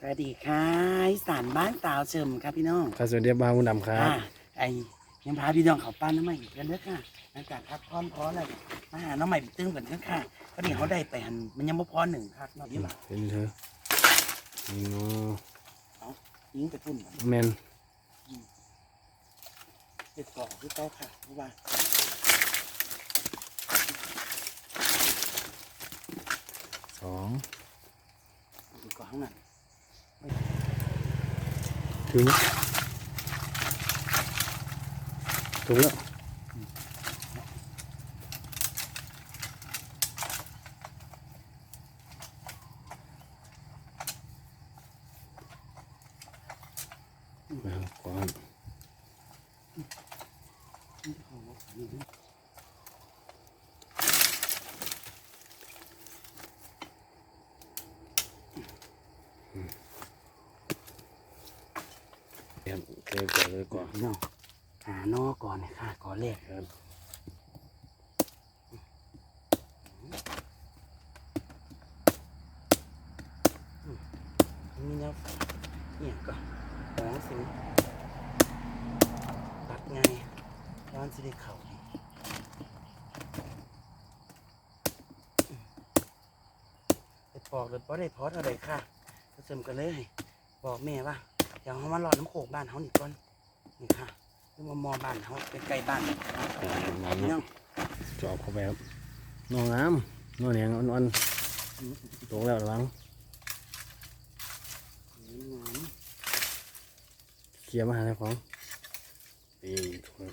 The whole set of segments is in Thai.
สวัสดีค่ะอีสานบ้านสาวเฉิมครับพี่น้องครับสวัสดีครับบางมุนดำครับ อ่าไอ้ยังพาพี่น้องเขาปั้นน้ำใหม่อีกกันเด้อค่ะหลังจากพักพร้อมพร้ออะไรมาหาน้ำใหม่ไปตื้มกันเด้อค่ะก็เดี๋ยวเขาได้ไปหันมันยังไม่พอหนึ่งครับเนาะยี่หล่ะเป็นเธอนี่เนาะยิงไปพุ่นกันแมนเด็ดเกาะคือเต้าค่ะเพราะว่าสองเด็ดเกาะข้างนั้นถึง ถูกแล้วมาก่อน เดี๋ยวเลยก่อนเลยก่อนน้องหานอก่อนเลยค่ะก่อนแรกครับนี่นะเนี่ยก็ร้องสิตัดไงร้อนสิได้เข่าไปปอกเลยเพราได้พอดอะไรค่ะก็เสริมกันเลย บอกแม่ว่า ดี๋ยวเขามาหลอดน้ำโขกบ้านเขาหนิก่อนนี่ค่ะคือมามอบ้านเขาใกล้ๆบ้านอ่าน้ำพี่เนาะน้องจอบเข้าไปครับนองน้ำนองแหงอ่อนๆตกแล้วระวังเคลียร์มาหาเจ้าของนี่ถูกแล้ว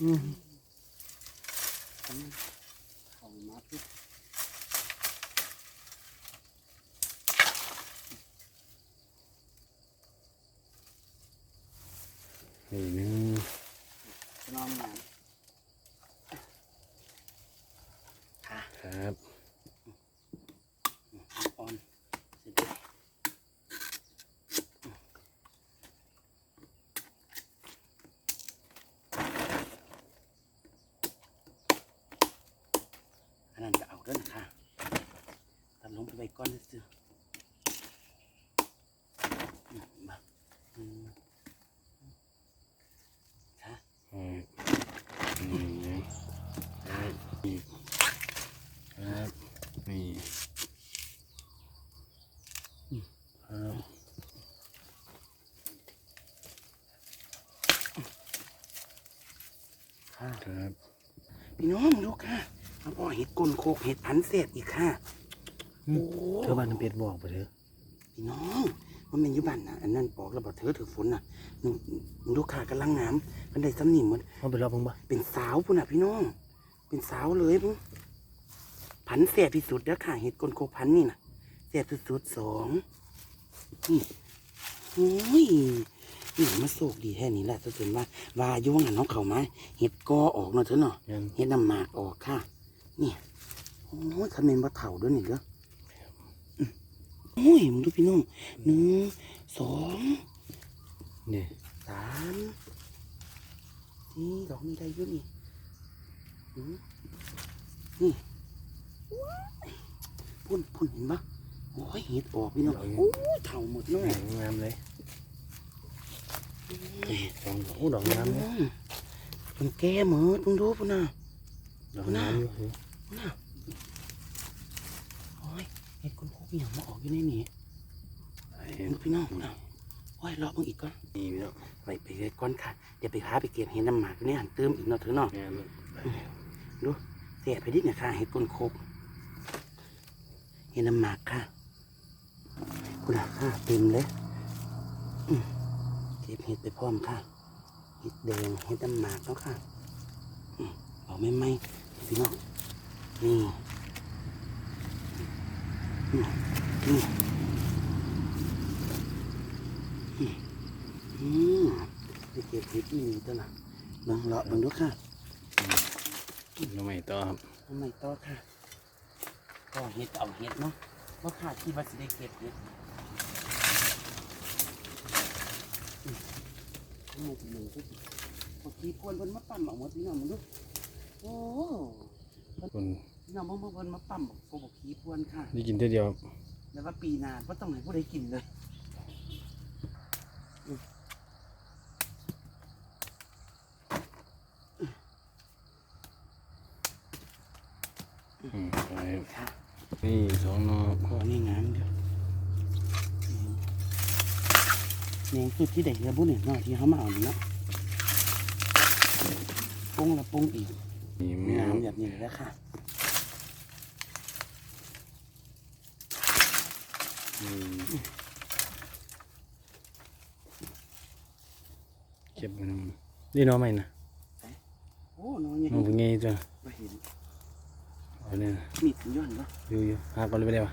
อืม ของมาปุ๊บ นี่หนึ่งนอนงานค่ะครับอ่อนสิบอันนั้นก็เอาด้วยนะคะตัดลงไปก้อนซื่อๆอืมมาอืมค่ะ อืมนี่ครับนี่ครับนี่ครับ ค่ะ ครับ พี่น้องมาดูค่ะมาบอกเห็ดกลน โคกเห็ดพันเศษอีกค่ะโอ้เธอบ้านน้ำเป็ดบอกไปเถอะพี่น้องมันเป็นอยุบันนะอันนั้นปอกแล้วบอกเธอถือฝนน่ะหนูหนูดูขากำลังงามมันได้สำนีหมดเขาไปรอบมึงบ่เป็นสาวพุ่นน่ะพี่น้อง เป็นสาวเลยพุ่นพันเสียที่สุดแล้วค่ะเห็ดกลนโคกพันนี่น่ะเสียที่สุดสองนี่โอ้ยนี่มาโศกดีแค่นี้แหละจะเห็นว่าว่าอยุ่งหันน้องเขามาเห็ดกอออกเนาะเธอเนาะยันเฮ็ดน้ำหมากออกค่ะนี่ โอ้ยคำเมนบ่เถ่าด้วยนี่เด้ออืมโอ้ยมึงดูพี่น้องหนึ่งสองนี่สามนี่ดอกนี้ได้อยุ่นี่อืมนี่ว้ายพุ่นพุ่นเห็นปะโอ้ยเห็ดออกพี่น้องโอ้ยเถ่าหมดเลยงามเลยสองโอ้ดอกงามเลยอืมมันแก่เหมือดมึงดูพุ่นน่ะดอกงามอยู่พุ่นน่ะโอ้ยเห็ดค นพวกนี้มาออกอยู่ในนี่ไอ้เห็นพี่น้องนะโอ้ยรอเพิ่งอีกก่อนนี่พี่น้องไปไปเลยก่อนค่ะเดี๋ยวไปหาไปเก็บเห็ดน้ำหมากนี่หันเติมอีกเนาะเถอะเนาะงามเลยดูเสียไปดิเนี่ยค่ะเห็ดก้นโคกเห็ดน้ำหมากค่ะคุณอาค่ะเต็มเลยอืมเก็บเห็ดไปพร้อมค่ะเห็ดแดงเห็ดน้ำหมากเนาะค่ะอืมเอาไม่ไหมพี่น้องนี่อืมนี่อืมอืม ไปเก็บเห็ดนี่ตัวน่ะเบังเลาะเบังดูค่ะทำไม่ต่อครับทำไม่ต่อค่ะก็เห็ดเอาเห็ดเนาะว่าค่ะที่ว่าสิได้เก็บเห็ดอืมทำไมถึงหนึ่งทุกเมื่อกี้พวนเพิ่นมาปั่นออกหมดพี่น้องมันดูโอ้คนพี่น้องเพิ่งเพิ่นมาปั๊มบอกบอกขี้พวนค่ะ ได้กินเท่าเดียวครับ แล้วว่าปีหน้าก็ต้องให้ผู้ใดกินเลยอืมไปครับค่ะนี่สองหนอขอนี่งามเดียวนี่คือที่เด็กระบุเนี่ยเนาะที่เขามาเอานี่เนาะปรุงและปรุงอีกนี่แม่งามแบบนี้เลยค่ะ อืม เก็บมันนี่หน้อไหมนะโอ้น้องยังน้องเป็นไงจ้ะไม่เห็นเอาเนี่ยมีดย้อนปะอยู่อยู่หาก่อนเลยไปได้ปะ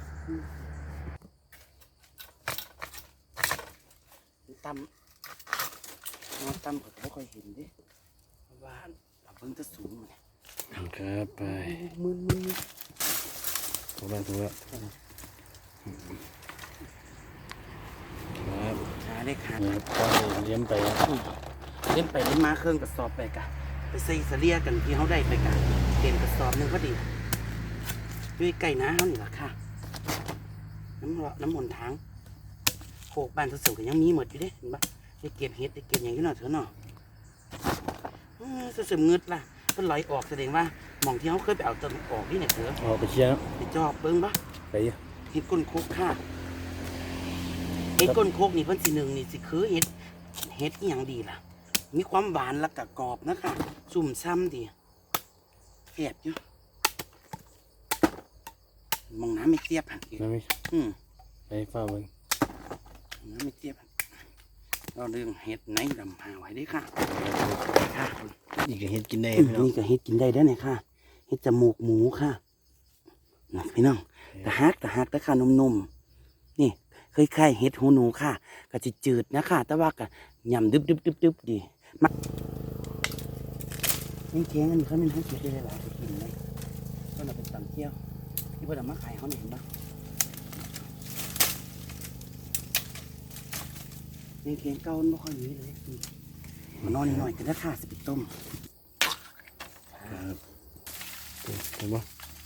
ตำน้องตำก็ไม่ค่อยเห็นเดิเพราะว่าเราเพิ่งจะสูงมาเนี่ยครับไปมึนมึนถูกแล้วถูกแล้ว ครับขาได้ขาดนี่ครับก็เลี้ยมไปครับเล่นไปเล่นมาเครื่องกระสอบไปกะไปใส่เสลียกันที่เขาได้ไปกะเต็มกระสอบหนึงพอดีด้วยไก่น้าเขานี่แหละค่ะ น้ำละน้ำมนต์ทางโคกบ้านสุดๆก็ยังมีหมดอยู่เด้เห็นปะได้เก็บเห็ดได้เก็บอย่างนี้หน่อยเถอะเนาะอืมสุดๆเงืดล่ะเพิ่นไหลออกแสดงว่าหมองที่เขาเคยไปเอาต้นออกนี่เนี่ยเถอะออกไปเชียร์ไปจอบเบิ้งปะไปอยู่เห็ดก้นโคกค่ะ เห็ดก้นโคกนี่เพิ่นสิหนึ่งนี่สิคือเห็ดเห็ดอหย่างดีล่ะ มีความหวานและกะกรอบนะคะสุ่มซ้ำดีแอบอยู่มองน้ำไม่เทียบหันอีกน้ำไม่อืมไปเฝ้าเบิ่งน้ำไม่เทียบหั่นเราเรื่องเห็ดไหนดำหาไว้เด้ค่ะค่ะนี่ก็เฮ็ดกินได้อืมพี่น้องนี่ก็เห็ดกินได้เด้อเนี่ยค่ะเห็ดจมูกหมูค่ะนะพี่น้องตะฮักตะฮักตะค่ะนุ่มๆนี่เค ยค่ายๆเห็ดหูหนูค่ะก็จะจืดนะค่ะแต่ว่าก็ยำดึบดึบดึบดึบดีมานี่เค้งอันนี้เขาเป็นให้เก็บได้หลายๆจะกินเลยก็เราไปตำเที่ยวที่พวกเรามาขายเขาเห็นปะนี่เค้งเก่าไม่ค่อยมีเลยมานอนหน่อยกันนะค่ะสิไปต้มเห็นปะ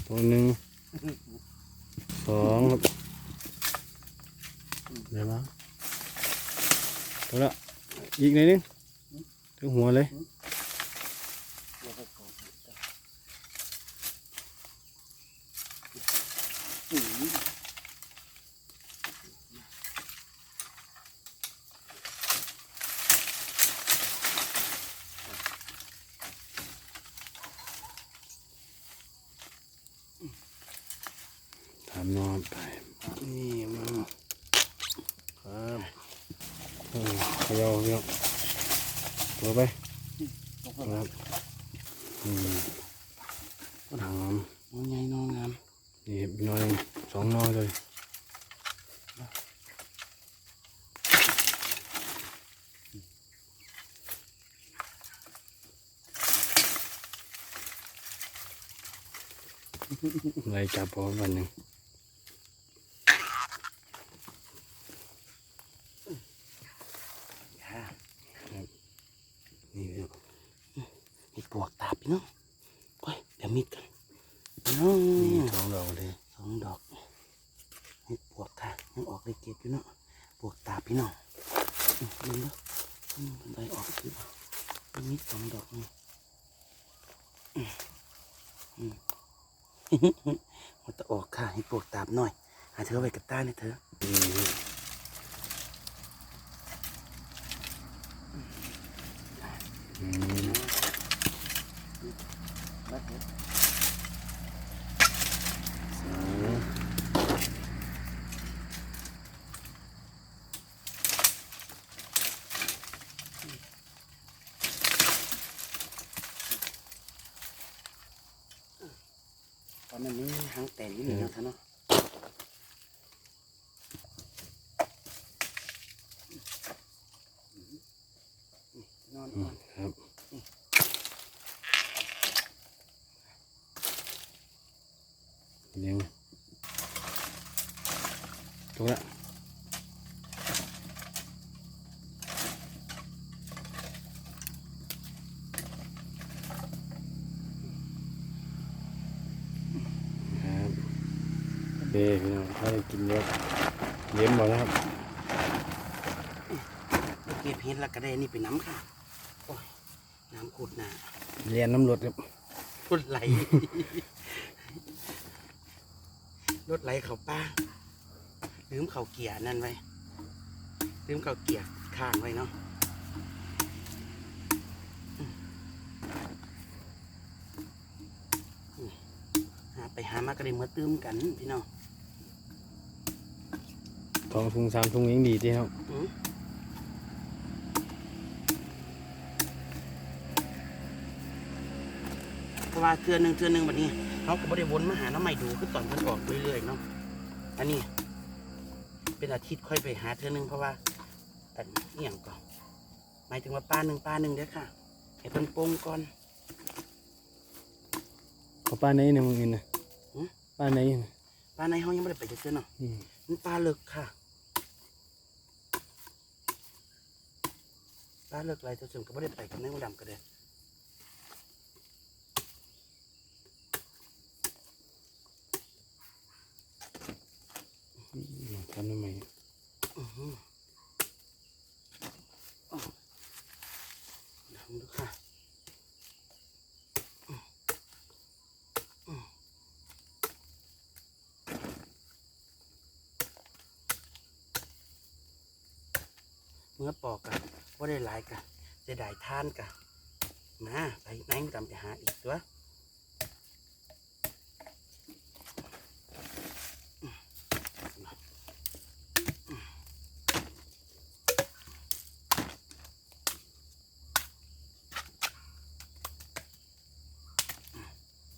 ตัวหนึ่งสองครับ เดี๋ยวมาตัวละอีกหนิดนึงถึงหัวเลย อืม ถามนอนไปนี่มาครับ อืมเขยาเขยาตัวไปบอกคว่ารับอืมหอมน้องใหญ่น้องงามนี่หน้อยหนึ่งสองหน้อยเลยไล่จับพอวันหนึ่ง ค่ะครับนี่เดี๋ยวมี ปวกตาบพี่น้องโอ้ยเดี๋ยวมีดกันน้องนี่สองดอกเลยสองดอกมีปวกค่ะยังออกได้เก็บอยู่เนาะปวกตาบพี่น้องอืมดูเนาะอืมได้ออกคือมีดสองดอกนี่อืมอืมมันจะออกค่ะให้ปวกตาบหน่อยหาเธอไว้กับต้าเนี่ยเธออืมอืม มาเถอะ สอง ตอนนั้นนี่หางแต่งนี่หนึ่งเนาะท่านเนาะน อนอืนอนครับเลี้ยงถูกละเด้พี่น้องถ้ากินเยอะเย็นบ่นะครับเก็บเห็ดแล้วก็ได้นี่ไปน้ำค่ะ น้ำขุดน่ะเรียนน้ำรถครับรถไหล รถไหลเขาป้าลืมเขาเกียร์นั่นไว้ลืมเขาเกียร์ข้างไว้เนาะอืมอืมหาไปหามาก็ได้เมื่อตื้มกันพี่น้องทองทุงสามทุงยังดีที่ครับ อืมเพราะ ว่าเทือหนึ่งเทือหนึ่งแบบนี้เขาก็บริวนมาหาน้ำใหม่ดูคือตอนมันออกเรื่อยๆเนาะอันนี้ เป็นอาทิตย์ค่อยไปหาเทือหนึ่งเพราะว่าอันนี้อย่างก่อนหมายถึงว่าป้าหนึ่งป้าหนึ่งเด้อค่ะให้เพิ่นโป่งก่อนเขาป้าไหนเนี่ยมึงเห็นนะหือป้าไหนน่ะป้าในห้องยังไม่ได้ไปจะเทือเนาะอืมมันป้าเลิกค่ะป้าเลิกอะไรตัวส่วนก็ไม่ได้ไปกับนายหัวดำก็ได้ ทำทำไม อือหืออ้าวลองดูค่ะอืมอืมเมื่อปอกกัน ว่าได้หลายกันจะได้ทานกันมาไปนั่งตามไปหาอีกตัว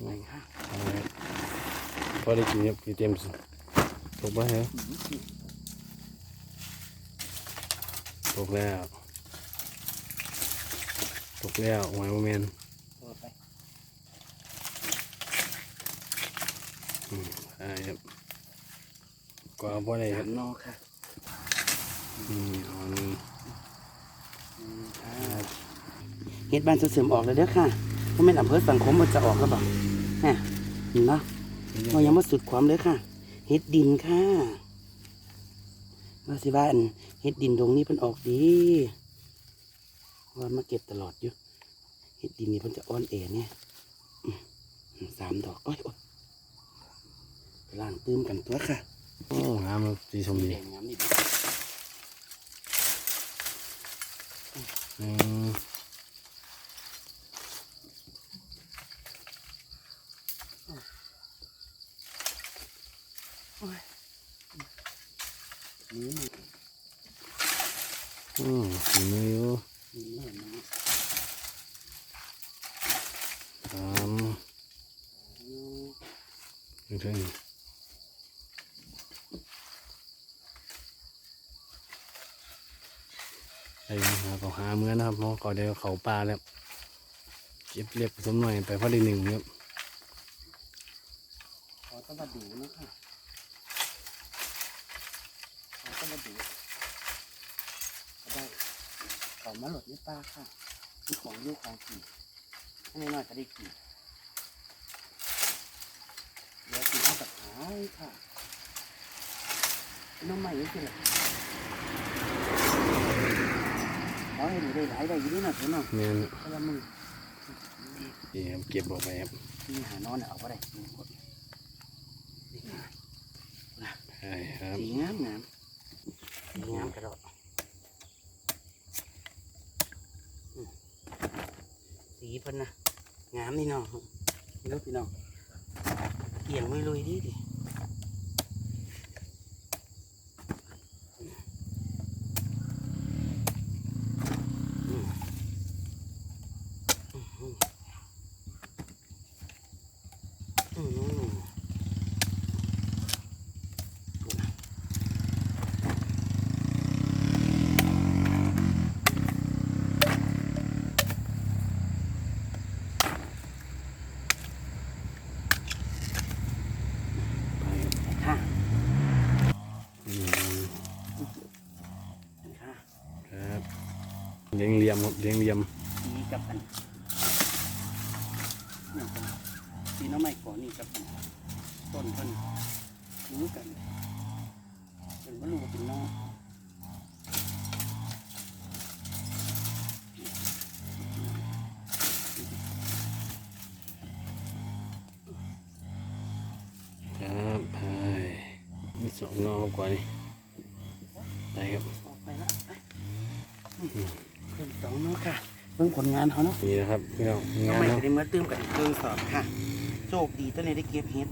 ไปค่ะพอได้กินครับกี่เต็มสิตกไปเหรอตกแล้ว ตกแล้วหอยโมเมนตัวไปใช่ครับกว่าพอได้คสารับมนอค่ะนี่เอาหนึ่งเฮ็ดบ้านเสริมออกเลยเด้อค่ะเพราะแม่นอำเภอสังคมมันจะออกแล้วบ่ฮะเห็นปะเรายังมาสุดความเลยค่ะ เฮ็ดดินค่ะว่าสิว่าอันเฮ็ดดินตรงนี้เพิ่นออกดี ว่ามาเก็บตลอดอยู่เฮ็ดดินนี่เพิ่นจะอ่อนแอเนี่ยอืมสามดอกโอ้ยโอ้ยไปล้างตื้มกันตัวค่ะ โอ้งามครับสีชมแดดีงงามนี่อืมนี่ อืมฝีมืออยู่ นี่แม่นนะ สาม ถึงถึงไอ้หาเขาหาเมื่อนะครับเพราะเขาเดียวเขาปลาแล้วเก็บเรียบสมหน่อยไปพอดีหนึ่งครับขอต้องมาดูนะคะขอต้องมาดูได้ขอมาหลดในปลาค่ะมีของยุ่ของกินให้น้อยๆก็ได้กิน เดี๋ยวกินเอาแบบหายค่ะน้องใหม่ยังกินหรอขอให้หนูได้หลายได้อยี่นี่หน่อยเถอะเนาะแม่นคนละมือนี่ครับเก็บออกไปครับนี่หานอนน่ะเอาก็ได้นี่หมดนี่ค่ะใช่ครับสีงามงามสีงามกระโดดอืมสีเพิ่นนะงามนี่เนาะนี่ลูกพี่น้อง เกี่ยงไม่ลุยดีดิอืมอืมอืมอืม ไปครับ ค่ะ อืม ค่ะ ครับเลี้ยงเหลี่ยมครับเลี้ยงเหลี่ยมสีกับอันเนี่ยเป็นสีน้องใหม่ก่อนนี่กับอันต้นเพิ่นซื้อกันเป็นบ่รู้ว่าเป็นน้องครับไปมีสองนอกกว่านี่ไปครับออกไปละไปเพิ่ม สองเนาะค่ะเบิ่งผลงานเขาเนาะนี่นะครับพี่น้องงาทำนไมเนาะจะได้เมื่อตื้มกันเครื่องสอบค่ะ โชคดีตัวนี้ได้เก็บเห็ด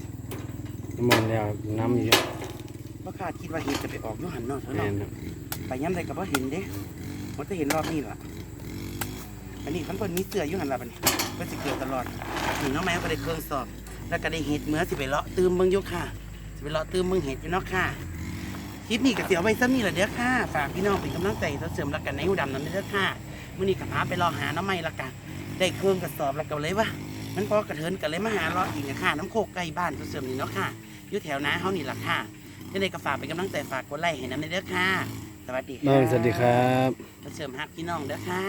น้ำมันแล้วน้ำเยอะเพราะคาดคิดว่าเห็ดจะไปออกอยูหันเนาะเท่าแน่นั้นนครับไปย้ำใดก็บ่เห็นเด้มันจะเห็นรอบนี้ล่ะอันนี้คันเพิ่นมีเสื้ออยู่หันละบัดนี้เพิ่นสิเกี่ยวตลอดถึงน้องแมวก็ได้เครื่องสอบ แล้วก็ได้เห็ดเมื่อสิไปเลาะตื้มเบิ่งอยู่ค่ะสิไปเลาะตื้มเบิ่งเห็ดอยู่เนาะค่ะคลิปนี้ก็เสียไว้ซ้ำนี่แหละเด้อค่ะฝากพี่น้องเป็นกำลังใจต่อเสริมรักกันในหูดำนั้นเด้อค่ะ มื้อนี้ก็พาไปรอหาน้ำไม้ละกันได้เครื่องกระสอบแล้วก็เลยว่ามันพอกระเทินกันเลยมาหารออีกนะค่ะน้ำโคกใกล้บ้านต่อเสริมนี่เนาะค่ะอยู่แถวนาเฮานี่ล่ะค่ะยังไงก็ฝากเป็นกำลังใจฝากกดไลค์ให้น้ำในเด้อค่ะ สวัสดีค่ะน้องสวัสดีครับต่อเสริมฮักพี่น้องเด้อค่ะ